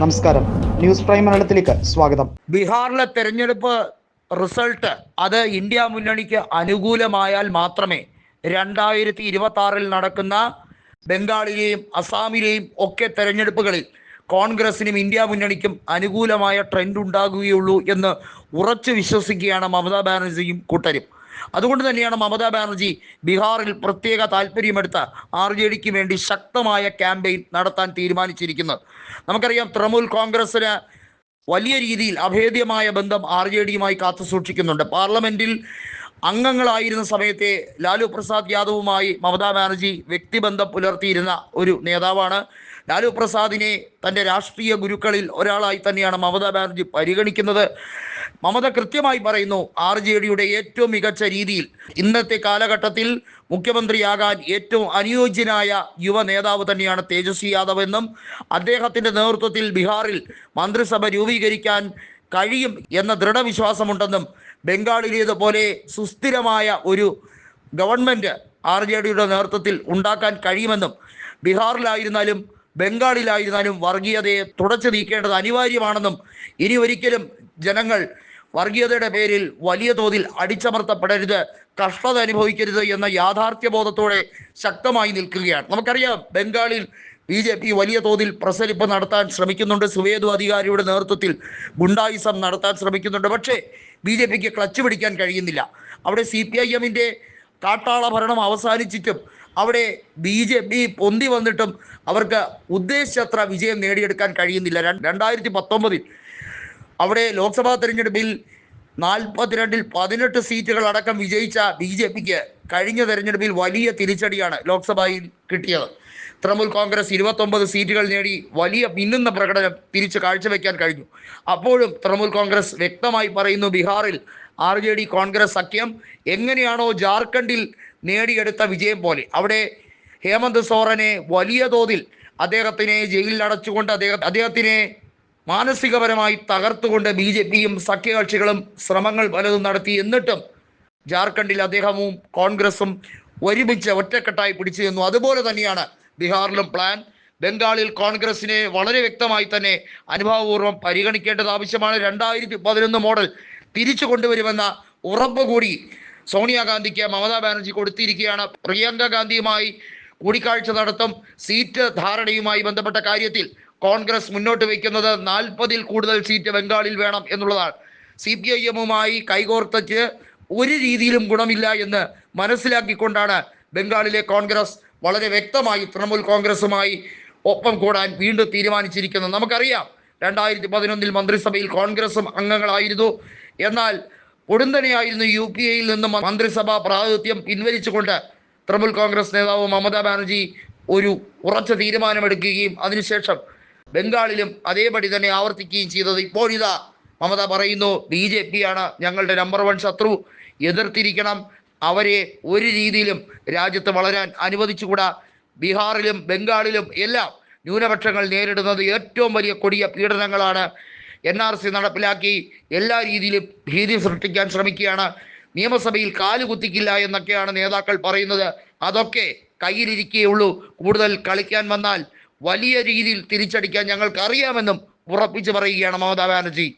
നമസ്കാരം. News prime മലയാളത്തിലേക്ക് സ്വാഗതം. ബീഹാറിലെ തെരഞ്ഞെടുപ്പ് റിസൾട്ട് അത് ഇന്ത്യ മുന്നണിക്ക് അനുകൂലമായാൽ മാത്രമേ രണ്ടായിരത്തി ഇരുപത്തി ആറിൽ നടക്കുന്ന ബംഗാളിലെയും അസാമിലെയും ഒക്കെ തെരഞ്ഞെടുപ്പുകളിൽ കോൺഗ്രസിനും ഇന്ത്യ മുന്നണിക്കും അനുകൂലമായ ട്രെൻഡ് ഉണ്ടാകുകയുള്ളൂ എന്ന് ഉറച്ചു വിശ്വസിക്കുകയാണ് മമതാ ബാനർജിയും കൂട്ടരും. അതുകൊണ്ട് തന്നെയാണ് മമതാ ബാനർജി ബീഹാറിൽ പ്രത്യേക താല്പര്യമെടുത്ത് ആർ ജെ ഡിക്ക് വേണ്ടി ശക്തമായ ക്യാമ്പയിൻ നടത്താൻ തീരുമാനിച്ചിരിക്കുന്നത്. നമുക്കറിയാം തൃണമൂൽ കോൺഗ്രസ്സിന് വലിയ രീതിയിൽ അഭേദ്യമായ ബന്ധം ആർ ജെ ഡിയുമായി കാത്തു സൂക്ഷിക്കുന്നുണ്ട്. പാർലമെന്റിൽ അംഗങ്ങളായിരുന്ന സമയത്തെ ലാലു പ്രസാദ് യാദവുമായി മമതാ ബാനർജി വ്യക്തിബന്ധം പുലർത്തിയിരുന്ന ഒരു നേതാവാണ്. ലാലു പ്രസാദിനെ തന്റെ രാഷ്ട്രീയ ഗുരുക്കളിൽ ഒരാളായി തന്നെയാണ് മമതാ ബാനർജി പരിഗണിക്കുന്നത്. മമത കൃത്യമായി പറയുന്നു ആർ ജെ ഡിയുടെ ഏറ്റവും മികച്ച രീതിയിൽ ഇന്നത്തെ കാലഘട്ടത്തിൽ മുഖ്യമന്ത്രിയാകാൻ ഏറ്റവും അനുയോജ്യനായ യുവ നേതാവ് തന്നെയാണ് തേജസ്വി യാദവ് എന്നും അദ്ദേഹത്തിന്റെ നേതൃത്വത്തിൽ ബീഹാറിൽ മന്ത്രിസഭ രൂപീകരിക്കാൻ കഴിയും എന്ന ദൃഢവിശ്വാസമുണ്ടെന്നും ബംഗാളിലേതുപോലെ സുസ്ഥിരമായ ഒരു ഗവൺമെന്റ് ആർ ജെ ഡിയുടെ നേതൃത്വത്തിൽ ഉണ്ടാക്കാൻ കഴിയുമെന്നും ബീഹാറിലായിരുന്നാലും ബംഗാളിലായിരുന്നാലും വർഗീയതയെ തുടച്ചു നീക്കേണ്ടത് അനിവാര്യമാണെന്നും ഇനി ഒരിക്കലും ജനങ്ങൾ വർഗീയതയുടെ പേരിൽ വലിയ തോതിൽ അടിച്ചമർത്തപ്പെടരുത് കഷ്ടത അനുഭവിക്കരുത് എന്ന യാഥാർത്ഥ്യബോധത്തോടെ ശക്തമായി നിൽക്കുകയാണ്. നമുക്കറിയാം ബംഗാളിൽ ബി ജെ പി വലിയ തോതിൽ പ്രസരിപ്പ് നടത്താൻ ശ്രമിക്കുന്നുണ്ട്. സുവേദു അധികാരിയുടെ നേതൃത്വത്തിൽ ഗുണ്ടായിസം നടത്താൻ ശ്രമിക്കുന്നുണ്ട്. പക്ഷേ ബി ജെ പിക്ക് ക്ലച്ച് പിടിക്കാൻ കഴിയുന്നില്ല. അവിടെ സി പി ഐ എമ്മിന്റെ കാട്ടാള ഭരണം അവസാനിച്ചിട്ടും അവിടെ ബി ജെ പി പൊന്തി വന്നിട്ടും അവർക്ക് ഉദ്ദേശിച്ചത്ര വിജയം നേടിയെടുക്കാൻ കഴിയുന്നില്ല. രണ്ട് രണ്ടായിരത്തി പത്തൊമ്പതിൽ അവിടെ ലോക്സഭാ തെരഞ്ഞെടുപ്പിൽ നാൽപ്പത്തിരണ്ടിൽ പതിനെട്ട് സീറ്റുകൾ അടക്കം വിജയിച്ച ബി ജെ പിക്ക് കഴിഞ്ഞ തെരഞ്ഞെടുപ്പിൽ വലിയ തിരിച്ചടിയാണ് ലോക്സഭയിൽ കിട്ടിയത്. തൃണമൂൽ കോൺഗ്രസ് ഇരുപത്തൊമ്പത് സീറ്റുകൾ നേടി വലിയ മിന്നുന്ന പ്രകടനം തിരിച്ച് കാഴ്ചവെക്കാൻ കഴിഞ്ഞു. അപ്പോഴും തൃണമൂൽ കോൺഗ്രസ് വ്യക്തമായി പറയുന്നു ബീഹാറിൽ ആർ ജെ ഡി കോൺഗ്രസ് സഖ്യം. എങ്ങനെയാണോ ജാർഖണ്ഡിൽ നേടിയെടുത്ത വിജയം പോലെ. അവിടെ ഹേമന്ത് സോറനെ വലിയ തോതിൽ അദ്ദേഹത്തിനെ ജയിലിൽ അടച്ചുകൊണ്ട് അദ്ദേഹം അദ്ദേഹത്തിനെ മാനസികപരമായി തകർത്തുകൊണ്ട് ബി ജെ പിയും സഖ്യകക്ഷികളും ശ്രമങ്ങൾ പലതും നടത്തി. എന്നിട്ടും ജാർഖണ്ഡിൽ അദ്ദേഹവും കോൺഗ്രസും ഒരുമിച്ച് ഒറ്റക്കെട്ടായി പിടിച്ചു നിന്നു. അതുപോലെ തന്നെയാണ് ബീഹാറിലും പ്ലാൻ. ബംഗാളിൽ കോൺഗ്രസിനെ വളരെ വ്യക്തമായി തന്നെ അനുഭവപൂർവം പരിഗണിക്കേണ്ടത് ആവശ്യമാണ്. രണ്ടായിരത്തി പതിനൊന്ന് മോഡൽ തിരിച്ചു കൊണ്ടുവരുമെന്ന ഉറപ്പ് കൂടി സോണിയാഗാന്ധിക്ക് മമതാ ബാനർജി കൊടുത്തിരിക്കുകയാണ്. പ്രിയങ്ക ഗാന്ധിയുമായി കൂടിക്കാഴ്ച നടത്തും സീറ്റ് ധാരണയുമായി ബന്ധപ്പെട്ട കാര്യത്തിൽ കോൺഗ്രസ് മുന്നോട്ട് വയ്ക്കുന്നത് നാൽപ്പതിൽ കൂടുതൽ സീറ്റ് ബംഗാളിൽ വേണം എന്നുള്ളതാണ്. സി പി ഐ എമ്മുമായി കൈകോർത്തച്ച് ഒരു രീതിയിലും ഗുണമില്ല എന്ന് മനസ്സിലാക്കിക്കൊണ്ടാണ് ബംഗാളിലെ കോൺഗ്രസ് വളരെ വ്യക്തമായി തൃണമൂൽ കോൺഗ്രസുമായി ഒപ്പം കൂടാൻ വീണ്ടും തീരുമാനിച്ചിരിക്കുന്നത്. നമുക്കറിയാം രണ്ടായിരത്തി പതിനൊന്നിൽ മന്ത്രിസഭയിൽ കോൺഗ്രസും അംഗങ്ങളായിരുന്നു. എന്നാൽ പൊടുന്തനെയായിരുന്നു യു പി എയിൽ നിന്ന് മന്ത്രിസഭാ പ്രാതിനിധ്യം പിൻവലിച്ചുകൊണ്ട് തൃണമൂൽ കോൺഗ്രസ് നേതാവ് മമതാ ബാനർജി ഒരു ഉറച്ച തീരുമാനമെടുക്കുകയും അതിനുശേഷം ബംഗാളിലും അതേപടി തന്നെ ആവർത്തിക്കുകയും ചെയ്തത്. ഇപ്പോഴിതാ മമത പറയുന്നു ബി ജെ പി ആണ് ഞങ്ങളുടെ നമ്പർ വൺ ശത്രു. എതിർത്തിരിക്കണം. അവരെ ഒരു രീതിയിലും രാജ്യത്ത് വളരാൻ അനുവദിച്ചുകൂടാ. ബീഹാറിലും ബംഗാളിലും എല്ലാം ന്യൂനപക്ഷങ്ങൾ നേരിടുന്നത് ഏറ്റവും വലിയ കൊടിയ പീഡനങ്ങളാണ്. എൻ ആർ സി നടപ്പിലാക്കി എല്ലാ രീതിയിലും ഭീതി സൃഷ്ടിക്കാൻ ശ്രമിക്കുകയാണ്. നിയമസഭയിൽ കാലുകുത്തിക്കില്ല എന്നൊക്കെയാണ് നേതാക്കൾ പറയുന്നത്. അതൊക്കെ കയ്യിലിരിക്കുകയുള്ളൂ കൂടുതൽ കളിക്കാൻ വന്നാൽ വലിയ രീതിയിൽ തിരിച്ചടിക്കാൻ ഞങ്ങൾക്ക് അറിയാമെന്നും ഉറപ്പിച്ചു പറയുകയാണ് മമതാ ബാനർജി.